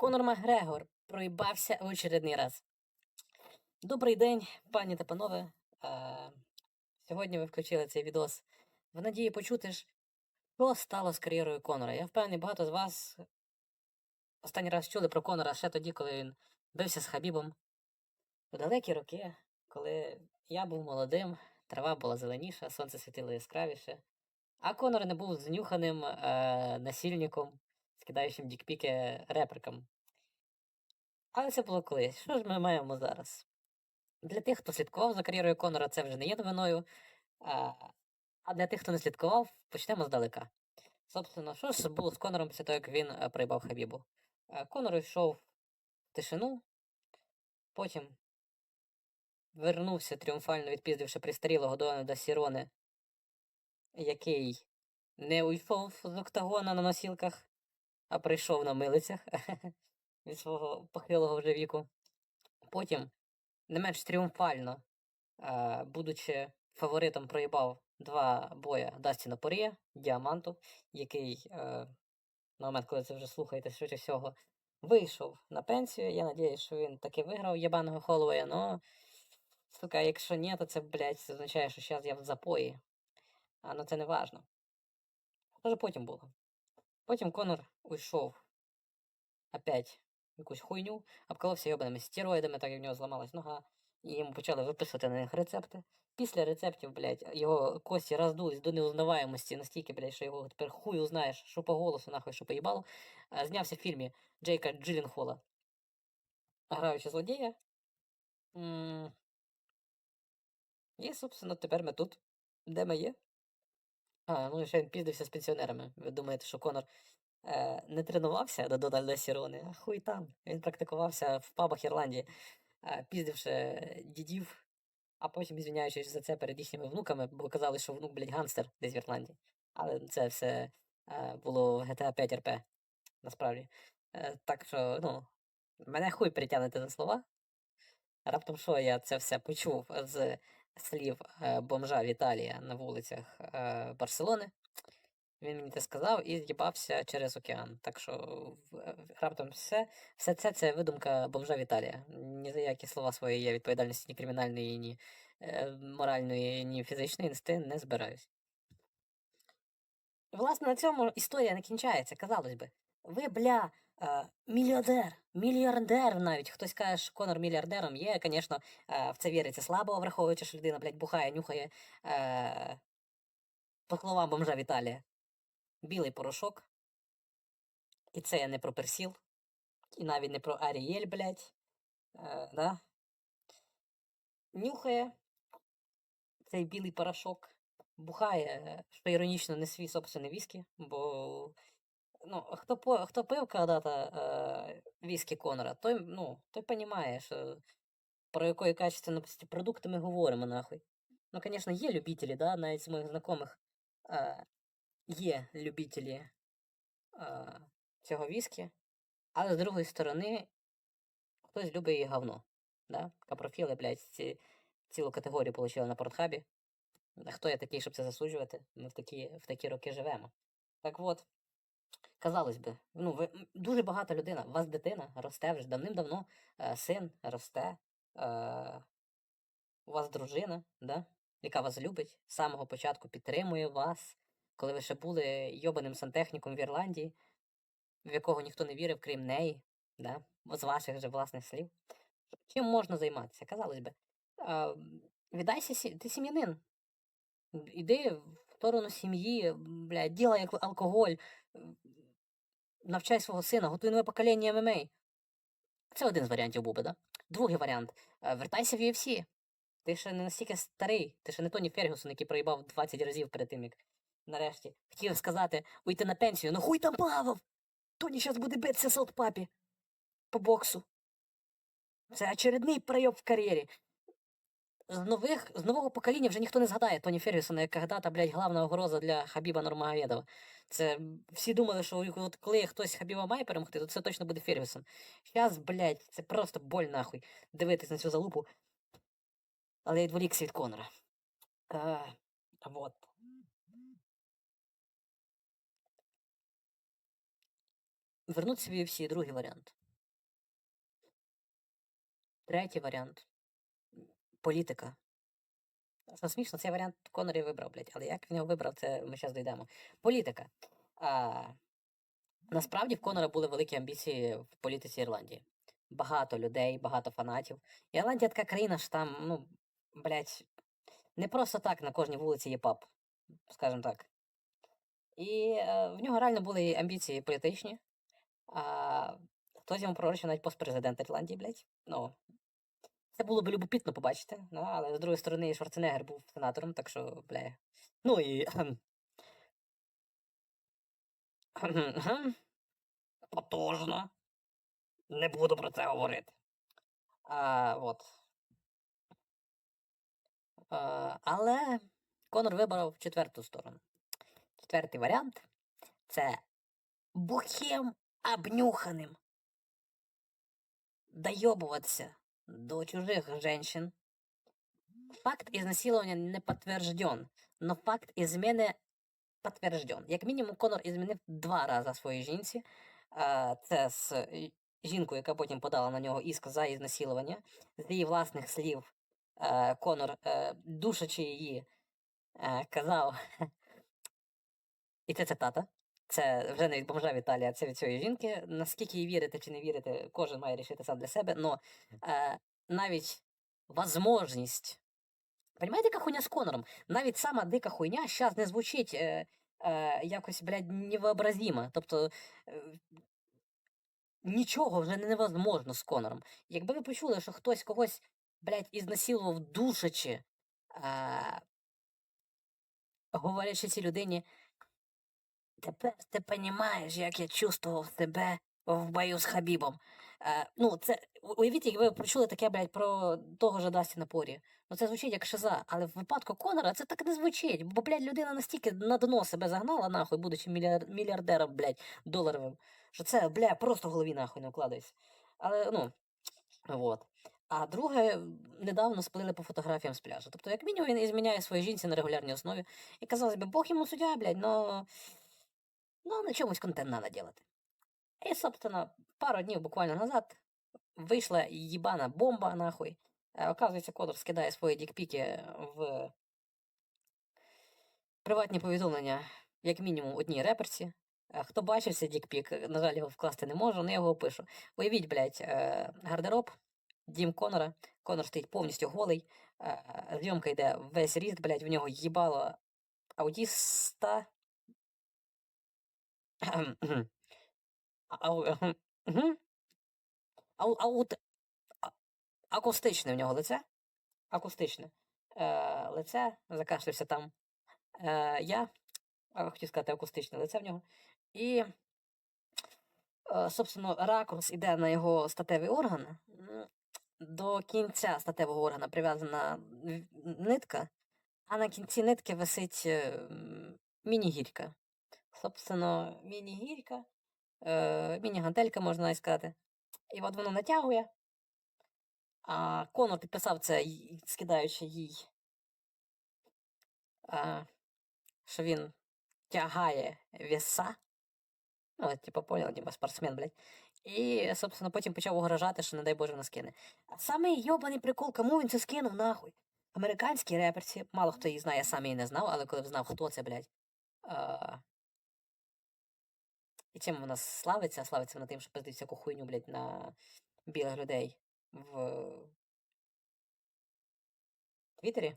Конор Макгрегор проїбався в очередний раз. Добрий день, пані та панове. Е, сьогодні ви включили цей відос в надії почути, що стало з кар'єрою Конора. Я впевнений, багато з вас останній раз чули про Конора ще тоді, коли він бився з Хабібом. У далекі роки, коли я був молодим, трава була зеленіша, сонце світило яскравіше, а Конор не був знюханим е, насильником, скидаючим дікпіки реперкам. Але це було колись. Що ж ми маємо зараз? Для тих, хто слідкував за кар'єрою Конора, це вже не є новиною. А, для тих, хто не слідкував, почнемо здалека. Собственно, що ж було з Конором після того, як він е, проїбав Хабібу? Е, Конор йшов в тишину, потім вернувся тріумфально відпіздивши пристарілого Дональда Сірони, який не уйшов з октагона на носілках, а прийшов на милицях від свого похилого вже віку. Потім, не менш тріумфально, е, будучи фаворитом, проїбав два боя Дастіна Порія, Діаманту, який е, на момент, коли це вже слухаєте, швидше всього, вийшов на пенсію. Я надіюсь, що він таки виграв єбаного Холлоуея, но, сука, якщо ні, то це, блядь, означає, що зараз я в запої. А ну це не важно. Що ж потім було? Потім Конор уйшов опять якусь хуйню, обколовся йобаними стероїдами, так як в нього зламалась нога, і йому почали виписувати на них рецепти. Після рецептів, блядь, його кості роздулись до неузнаваємості настільки, блядь, що його тепер хуй узнаєш, що по голосу, нахуй, що по їбалу. А, Знявся в фільмі Джейка Джилленхола, граючи злодія. І, собственно, тепер ми тут. Де ми є? А, ну ще він піздився з пенсіонерами. Ви думаєте, що Конор е, не тренувався до Дональда Сірони? А хуй там. Він практикувався в пабах Ірландії, е, піздивши дідів, а потім, звіняючись за це перед їхніми внуками, бо казали, що внук, блядь, ганстер десь в Ірландії. Але це все е, було в GTA 5 RP, насправді. Е, так що, ну, мене хуй притягнете за слова. Раптом що я це все почув з слів е, бомжа Віталія на вулицях е, Барселони. Він мені це сказав і з'їбався через океан. Так що е, раптом все, все це це видумка бомжа Віталія. Ні за які слова свої я відповідальності ні кримінальної, ні моральної, ні фізичної нести не збираюсь. Власне, на цьому історія не кінчається, казалось би. Ви, бля, е, мільярдер, мільярдер навіть. Хтось каже, що Конор мільярдером є, звісно, в це віриться слабо, враховуючи, що людина, блядь, бухає, нюхає е, по словам бомжа Віталія. Білий порошок. І це я не про персіл, і навіть не про Арієль, блядь. Е, да? Нюхає цей білий порошок, бухає, е, що іронічно, не свій собственний віскі, бо ну, хто, хто пив когда-то е, віскі Конора, той, ну, той понімає, що про якої качественності продукти ми говоримо, нахуй. Ну, звісно, є любителі, да, навіть з моїх знайомих е, є любителі е, цього віскі, але з другої сторони, хтось любить і говно. Да? Капрофіли, блядь, ці, цілу категорію отримали на портхабі. Хто я такий, щоб це засуджувати? Ми в такі, в такі роки живемо. Так от, казалось би, ну, ви дуже багата людина. У вас дитина росте вже давним-давно, е, син росте, е, у вас дружина, да? яка вас любить, з самого початку підтримує вас, коли ви ще були йобаним сантехніком в Ірландії, в якого ніхто не вірив, крім неї, да? з ваших же власних слів. Чим можна займатися? Казалось би. А, віддайся, ти сім'янин. Іди в сторону сім'ї, блядь, ділай як алкоголь, навчай свого сина, готуй нове покоління ММА. Це один з варіантів був би, да? Другий варіант. е, Вертайся в UFC. Ти ще не настільки старий, ти ще не Тоні Фергюсон, який проїбав 20 разів перед тим, як нарешті хотів сказати уйти на пенсію. Ну хуй там плавав! Тоні зараз буде битися солдпапі по боксу. Це очередний прийом в кар'єрі. З нових, з нового покоління вже ніхто не згадає Тоні Фергюсона, як когда-то, блядь, главна угроза для Хабіба Нурмагомедова. Це всі думали, що коли хтось Хабіба має перемогти, то це точно буде Фергюсон. Зараз, блядь, це просто боль нахуй дивитись на цю залупу. Але я відволікся від Конора. А, вот. Вернутися в UFC другий варіант. Третій варіант. Політика. Що смішно, цей варіант Конор і вибрав, блядь. Але як він його вибрав, це ми зараз дійдемо. Політика. А, насправді в Конора були великі амбіції в політиці Ірландії. Багато людей, багато фанатів. Ірландія така країна, що там, ну, блядь, не просто так на кожній вулиці є паб, скажімо так. І е, в нього реально були амбіції політичні. А, хтось йому пророчив навіть пост президента Ірландії, блядь. Ну, це було б любопитно побачити, ну, але з другої сторони Шварценеггер був сенатором, так що, бля. Ну і. Потужно. Не буду про це говорити. А, от. А, але Конор вибрав четверту сторону. Четвертий варіант це бухим обнюханим. Доебываться до чужих женщин. Факт изнасилования не подтвержден, но факт измены подтвержден. Як мінімум, Конор ізмінив два рази своїй жінці. Це з е, жінкою, яка потім подала на нього іск за ізнасилування. З її власних слів, Конор, е, душачи її, е, казав, і це цитата. Це вже не від бомжа Віталія, це від цієї жінки. Наскільки їй вірити чи не вірити, кожен має рішити сам для себе. Но е, навіть возможність. Понимаєте, яка хуйня з Конором? Навіть сама дика хуйня зараз не звучить е, е, якось, блядь, невообразимо. Тобто е, нічого вже невозможно з Конором. Якби ви почули, що хтось когось, блядь, ізнасилував душачи, е, говорячи цій людині, Тепер ти розумієш, як я чувствував себе в бою з Хабібом. Е, ну, це, уявіть, якби ви почули таке, блядь, про того ж Дасті Порі. Ну, це звучить як шиза, але в випадку Конора це так не звучить. Бо, блядь, людина настільки на дно себе загнала, нахуй, будучи мільяр... мільярдером, блядь, доларовим, що це, бля, просто в голові нахуй не вкладається. Але, ну, от. А друге, недавно сплили по фотографіям з пляжу. Тобто, як мінімум, він зміняє своїй жінці на регулярній основі. І казалось би, Бог йому суддя, блядь, но... Ну, на чомусь контент треба делать. І, собственно, пару днів буквально назад вийшла їбана бомба нахуй. Оказується, Кодор скидає свої дікпіки в приватні повідомлення, як мінімум, одній реперці. Хто бачився дікпік, на жаль, його вкласти не можу, ну, але я його опишу. Уявіть, блядь, э, гардероб, дім Конора. Конор стоїть повністю голий. Зйомка йде весь ріст, блядь, в нього їбало аудіста акустичне в нього лице. Акустичне. Е, лице, закашлявся там. Е, я хотів сказати акустичне лице в нього. І, е, собственно, ракурс іде на його статевий орган. До кінця статевого органа прив'язана нитка, а на кінці нитки висить е, міні-гірька. Собственно, міні-гірька, е, міні-гантелька, можна навіть сказати. І от воно натягує. А Конор підписав це, скидаючи їй, а, що він тягає веса. Ну, типу, понял, типу спортсмен, блядь. І, собственно, потім почав угрожати, що не дай Боже вона скине. А самий йобаний прикол, кому він це скинув, нахуй? Американські реперці, мало хто її знає, я сам її не знав, але коли б знав, хто це, блядь. І чим вона славиться? Славиться вона тим, що пиздить всяку хуйню, блядь, на білих людей в Твіттері.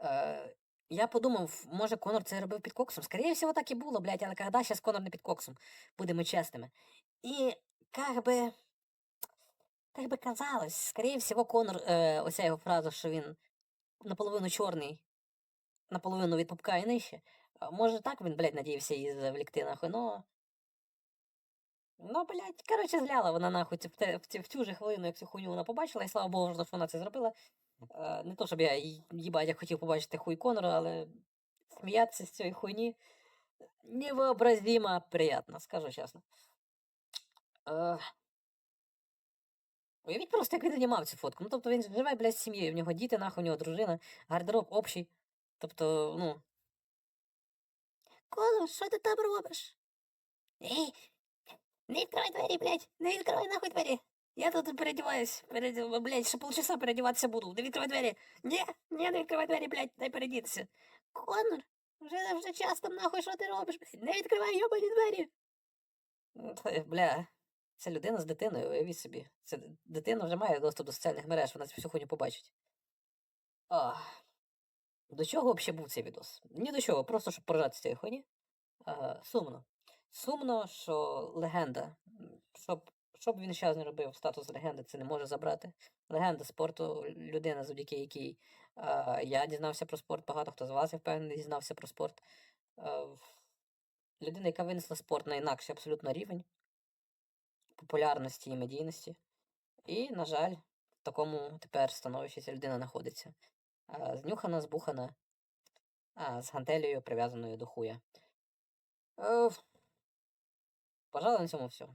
Е, я подумав, може Конор це робив під коксом. Скоріше всього, так і було, блядь, але когда зараз Конор не під коксом, будемо чесними. І как би, как би казалось, скоріше всього, Конор, е, оця його фраза, що він наполовину чорний, наполовину від пупка і нижче. Може так він, блядь, надіявся її завлікти нахуй, но. Ну, блядь, коротше, зляла вона нахуй в, те- в, в цю же хвилину, як цю хуйню вона побачила, і слава Богу, що вона це зробила. Е, не то, щоб я їбать, я хотів побачити хуй Конора, але сміятися з цієї хуйні невообразимо приємно, скажу чесно. Е, Уявіть просто, як він знімав цю фотку. Ну, тобто він живе, блядь, з сім'єю, в нього діти, нахуй, у нього дружина, гардероб общий. Тобто, ну. Конор, що ти там робиш? Ей, не відкривай двері, блядь, не відкривай нахуй двері. Я тут переодіваюсь, перед... блядь, ще полчаса переодіватися буду. Не відкривай двері. Ні, ні, не відкривай двері, блядь, дай передітися. Конор, вже, вже час там нахуй, що ти робиш? блядь? Не відкривай йобані двері. Ну, та, Бля, це людина з дитиною, уявіть собі. Це д- дитина вже має доступ до соціальних мереж, вона цю всю хуйню побачить. Ах. До чого взагалі був цей відос? Ні до чого, просто щоб поржати з цієї. А, сумно. Сумно, що легенда. Щоб, щоб він зараз не робив, статус легенди це не може забрати. Легенда спорту, людина, завдяки якій а, я дізнався про спорт, багато хто з вас, я впевнений, дізнався про спорт. В- людина, яка винесла спорт на інакший абсолютно рівень популярності і медійності. І, на жаль, в такому тепер становищі ця людина знаходиться. Знюхана, збухана, а, з гантелею, прив'язаною до хуя. Е, Пожалуй, на цьому все.